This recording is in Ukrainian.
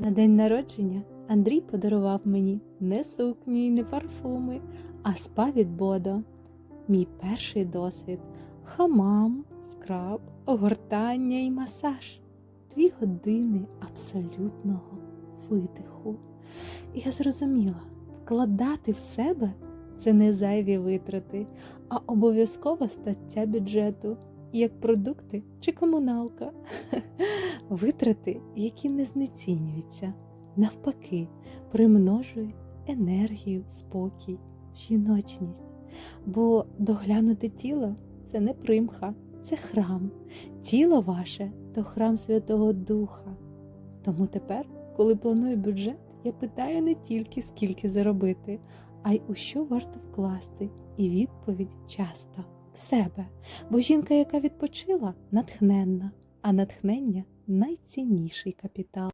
На день народження Андрій подарував мені не сукню і не парфуми, а спа від Бодо. Мій перший досвід хамам, скраб, огортання і масаж. Дві години абсолютного видиху. Я зрозуміла, вкладати в себе це не зайві витрати, а обов'язкова стаття бюджету, як продукти чи комуналка. Витрати, які не знецінюються, навпаки, примножують енергію, спокій, жіночність. Бо доглянути тіло це не примха, це храм. Тіло ваше то храм Святого Духа. Тому тепер, коли планую бюджет, я питаю не тільки скільки заробити, а й у що варто вкласти, і відповідь часто себе. Бо жінка, яка відпочила, натхненна, а натхнення найцінніший капітал.